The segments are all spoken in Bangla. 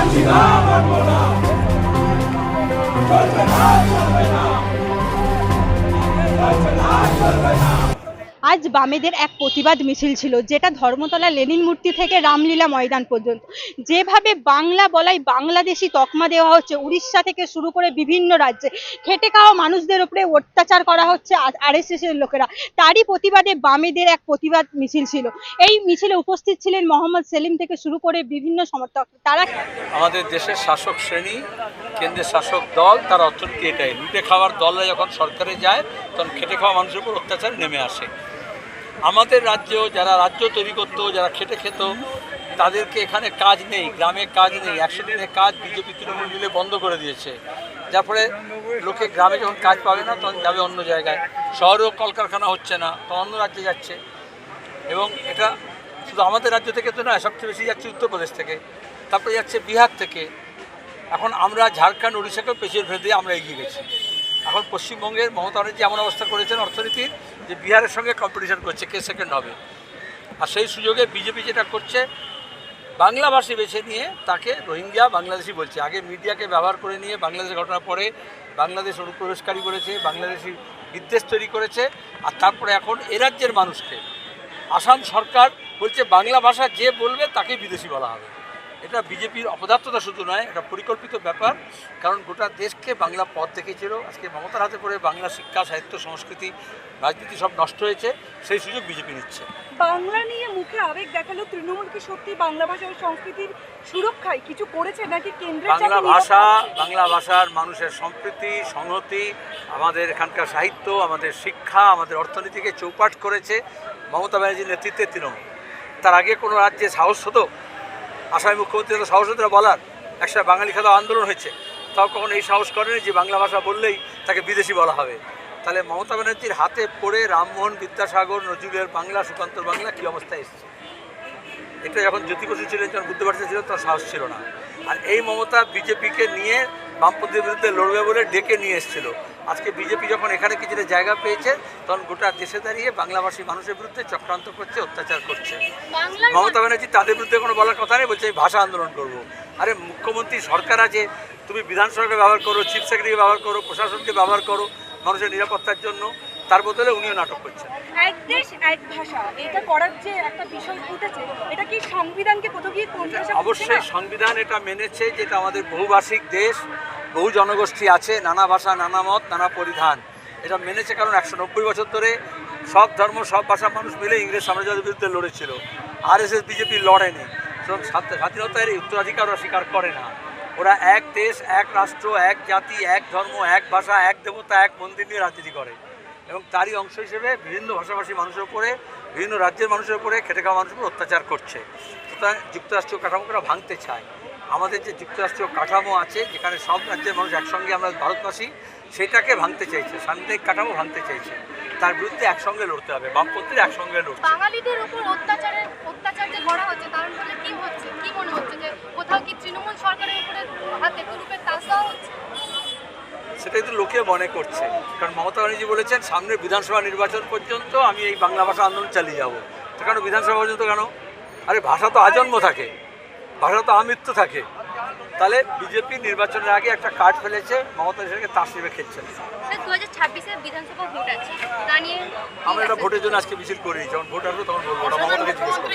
Don't you. আজ বামেদের এক প্রতিবাদ মিছিল ছিল, যেটা ধর্মতলা লেনিন মূর্তি থেকে রামলীলা ময়দান পর্যন্ত। যেভাবে বাংলা বলাই বাংলাদেশি তকমা দেওয়া হচ্ছে, উড়িষ্যা থেকে শুরু করে বিভিন্ন রাজ্যে, খেটে খাওয়া মানুষদের উপরে অত্যাচার করা হচ্ছে আরএসএস এর লোকেরা। তারই প্রতিবাদে বামেদের এক প্রতিবাদ মিছিল ছিল। এই মিছিলে উপস্থিত ছিলেন মোহাম্মদ সেলিম থেকে শুরু করে বিভিন্ন সমর্থক। তারা আমাদের দেশের শাসক শ্রেণি, কেন্দ্রের শাসক দল, তার অর্থনীতি এটাই। লুটে খাওয়ার দলরা যখন সরকারে যায়, তখন খেটে খাওয়া মানুষের উপর অত্যাচার নেমে আসে। আমাদের রাজ্য, যারা রাজ্য তৈরি করতো, যারা খেটে খেত, তাদেরকে এখানে কাজ নেই, গ্রামে কাজ নেই। একশো দিনের কাজ বিজেপি তৃণমূল মিলে বন্ধ করে দিয়েছে। যার ফলে লোকে গ্রামে যখন কাজ পাবে না, তখন যাবে অন্য জায়গায়। শহরেও কলকারখানা হচ্ছে না তখন অন্য রাজ্যে যাচ্ছে। এবং এটা শুধু আমাদের রাজ্য থেকে তো নয় সবচেয়ে বেশি যাচ্ছে উত্তরপ্রদেশ থেকে। তারপরে যাচ্ছে বিহার থেকে। এখন আমরা ঝাড়খণ্ড উড়িষ্যাকেও পেছিয়ে ফেলে দিয়ে আমরা এগিয়ে গেছি। এখন পশ্চিমবঙ্গের মমতা ব্যানার্জি এমন অবস্থা করেছেন অর্থনীতির যে বিহারের সঙ্গে কম্পিটিশন করছে, কে সেকেন্ড হবে। আর সেই সুযোগে বিজেপি যেটা করছে, বাংলাভাষী বেছে নিয়ে তাকে রোহিঙ্গা বাংলাদেশি বলছে। আগে মিডিয়াকে ব্যবহার করে নিয়ে বাংলাদেশের ঘটনার পরে বাংলাদেশ অনুপ্রবেশকারী করেছে, বাংলাদেশি বিদ্বেষ তৈরি করেছে, আর তারপরে এখন এ রাজ্যের মানুষকে। আসাম সরকার বলছে বাংলা ভাষা যে বলবে তাকে বিদেশি বলা হবে। এটা বিজেপির অপদার্থতা শুধু নয় এটা পরিকল্পিত ব্যাপার। কারণ গোটা দেশকে বাংলা পথ দেখেছিল আজকে মমতার হাতে করে বাংলা শিক্ষা সাহিত্য সংস্কৃতি রাজনীতি সব নষ্ট হয়েছে। সেই সুযোগ বিজেপি নিচ্ছে। বাংলা নিয়ে মুখে আবেগ দেখাল তৃণমূল কি সত্যি বাংলা ভাষা ও সংস্কৃতির সুরক্ষায়? কিছু করেছে নাকি কেন্দ্রের বাংলা ভাষা বাংলা ভাষার মানুষের সম্প্রীতি সংহতি আমাদের এখানকার সাহিত্য আমাদের শিক্ষা আমাদের অর্থনীতিকে চৌপাট করেছে মমতা ব্যানার্জির নেতৃত্বে তৃণমূল। তার আগে কোনো রাজ্যে সাহস হতো? আসামি মুখ্যমন্ত্রী তো সাহস হতো বলার। একসাথে বাঙালি খাতা আন্দোলন হয়েছে। তাও কখনো এই সাহস করেনি যে বাংলা ভাষা বললেই তাকে বিদেশি বলা হবে। তাহলে মমতা ব্যানার্জির হাতে পড়ে রামমোহন বিদ্যাসাগর, নজরুলের বাংলা সুকান্তর বাংলা কী অবস্থায় এসেছে? এটা যখন জ্যোতি বসু ছিলেন, যখন বুদ্ধবাড়িতে ছিল তার সাহস ছিল না। আর এই মমতা বিজেপিকে নিয়ে বামপন্থীর বিরুদ্ধে লড়বে বলে ডেকে নিয়ে এসেছিল। আজকে বিজেপি যখন এখানে কিছুটা জায়গা পেয়েছে তখন গোটা দেশে দাঁড়িয়ে বাংলাভাষী মানুষের বিরুদ্ধে চক্রান্ত করছে অত্যাচার করছে। মমতা ব্যানার্জি তাদের বিরুদ্ধে কোনো বলার কথা নেই বলছে আমি ভাষা আন্দোলন করব। আরে মুখ্যমন্ত্রী সরকার আছে তুমি বিধানসভাকে ব্যবহার করো চিফ সেক্রেটারিকে ব্যবহার করো প্রশাসনকে ব্যবহার করো মানুষের নিরাপত্তার জন্য। তার বদলে উনিও নাটক করছেন। এক দেশ এক ভাষা এটা করার যে একটা বিষয় উঠেছে এটা কি সংবিধানকে কোথাও গিয়ে করছে অবশ্যই সংবিধান এটা মেনেছে যেটা আমাদের বহুভাষিক দেশ বহু জনগোষ্ঠী আছে, নানা ভাষা, নানা মত, নানা পরিধান। এটা মেনেছে কারণ একশো নব্বই বছর ধরে সব ধর্ম, সব ভাষার মানুষ মিলে ইংরেজ সাম্রাজ্যের বিরুদ্ধে লড়েছিল। আর এস এস বিজেপি লড়েনি। স্বাধীনতার উত্তরাধিকার ওরা স্বীকার করে না। ওরা এক দেশ, এক রাষ্ট্র, এক জাতি, এক ধর্ম, এক ভাষা, এক দেবতা, এক মন্দির নিয়ে রাজনীতি করে। এবং তারই অংশ হিসেবে বিভিন্ন ভাষাভাষী মানুষের উপরে, বিভিন্ন রাজ্যের মানুষের উপরে, খেটে খাওয়া মানুষের উপর অত্যাচার করছে। সুতরাং যুক্তরাষ্ট্রীয় কাঠামোকে ভাঙতে চায়। আমাদের যে যুক্তরাষ্ট্রীয় কাঠামো আছে যেখানে সব রাজ্যের মানুষ একসঙ্গে আমরা ভারতবাসী সেটাকে ভাঙতে চাইছে সাংবিধানিক কাঠামো ভাঙতে চাইছে। তার বিরুদ্ধে একসঙ্গে লড়তে হবে বামপন্থীরা একসঙ্গে লড়ছে। বাঙালিদের উপর অত্যাচারের অত্যাচার যে করা হচ্ছে তার ফলে কি হচ্ছে? কি মনে হচ্ছে যে কোথাও কি তৃণমূল সরকারের উপরে হাতে তুরুপের তাস দেওয়া হচ্ছে? সেটা কিন্তু লোকে মনে করছে। কারণ মমতা ব্যানার্জি বলেছেন সামনে বিধানসভা নির্বাচন পর্যন্ত আমি এই বাংলা ভাষা আন্দোলন চালিয়ে যাব। তো কেন বিধানসভা পর্যন্ত কেন? আরে ভাষা তো আজন্ম থাকে। ভাষা তো আমৃত্যু থাকে। তাহলে বিজেপি নির্বাচনের আগে একটা কার্ড ফেলেছে মমতা সেটাকে তাস নেবে খেলছেন তা নিয়ে আমরা এটা ভোটের জন্য আজকে মিছিল করি যখন ভোট আসবে তখন বলব ওটা মমতাকে জিজ্ঞেস করব।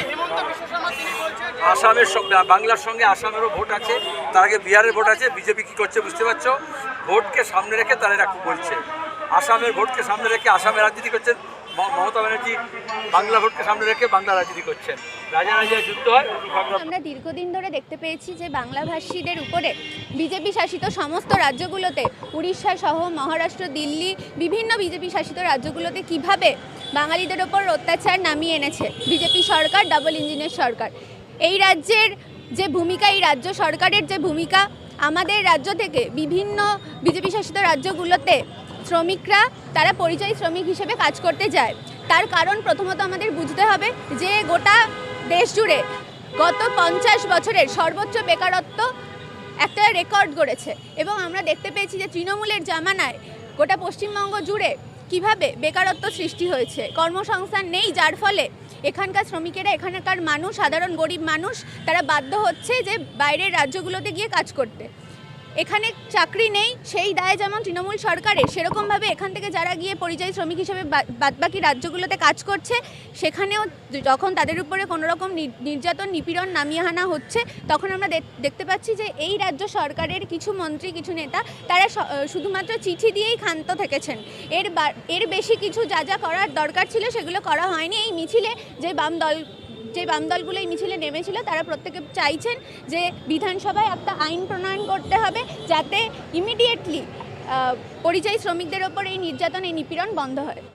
আসামের সঙ্গে বাংলার সঙ্গে আসামেরও ভোট আছে তার আগে বিহারের ভোট আছে বিজেপি কি করছে বুঝতে পারছ? ভোটকে সামনে রেখে তারা এটা বলছে। আসামের ভোটকে সামনে রেখে আসামে রাজনীতি করছেন মমতা ব্যানার্জি বাংলা ভোটকে সামনে রেখে বাংলা রাজনীতি করছেন। আমরা দীর্ঘদিন ধরে দেখতে পেয়েছি যে বাংলাভাষীদের উপরে বিজেপি শাসিত সমস্ত রাজ্যগুলোতে উড়িষ্যা সহ মহারাষ্ট্র, দিল্লি, বিভিন্ন বিজেপি শাসিত রাজ্যগুলোতে কীভাবে বাঙালিদের ওপর অত্যাচার নামিয়ে এনেছে? বিজেপি সরকার, ডাবল ইঞ্জিনের সরকার। এই রাজ্যের যে ভূমিকা, এই রাজ্য সরকারের যে ভূমিকা, আমাদের রাজ্য থেকে বিভিন্ন বিজেপি শাসিত রাজ্যগুলোতে শ্রমিকরা, তারা পরিযায়ী শ্রমিক হিসেবে কাজ করতে যায়। তার কারণ প্রথমত আমাদের বুঝতে হবে যে গোটা দেশ জুড়ে গত পঞ্চাশ বছরের সর্বোচ্চ বেকারত্ব একটা রেকর্ড গড়েছে। এবং আমরা দেখতে পেয়েছি যে তৃণমূলের জামানায় গোটা পশ্চিমবঙ্গ জুড়ে কীভাবে বেকারত্ব সৃষ্টি হয়েছে। কর্মসংস্থান নেই, যার ফলে এখানকার শ্রমিকেরা, এখানকার মানুষ, সাধারণ গরিব মানুষ, তারা বাধ্য হচ্ছে যে বাইরের রাজ্যগুলোতে গিয়ে কাজ করতে। এখানে চাকরি নেই, সেই দায় যেমন তৃণমূল সরকারের সেরকমভাবে এখান থেকে যারা গিয়ে পরিযায়ী শ্রমিক হিসেবে বাদবাকি রাজ্যগুলোতে কাজ করছে, সেখানেও যখন তাদের উপরে কোনো রকম নির- নির্যাতন, নিপীড়ন নামিয়ে আনা হচ্ছে, তখন আমরা দেখ- দেখতে পাচ্ছি যে এই রাজ্য সরকারের কিছু মন্ত্রী, কিছু নেতা, তারা শুধুমাত্র চিঠি দিয়েই ক্ষান্ত থেকেছেন। এর এর বেশি কিছু যা যা করার দরকার ছিল সেগুলো করা হয়নি। এই মিছিলে যে বাম দল যে বাম দলগুলো এই মিছিলে নেমেছিল, তারা প্রত্যেকে চাইছেন যে বিধানসভায় একটা আইন প্রণয়ন করতে হবে যাতে ইমিডিয়েটলি পরিযায়ী শ্রমিকদের ওপর এই নির্যাতন, এই নিপীড়ন বন্ধ হয়।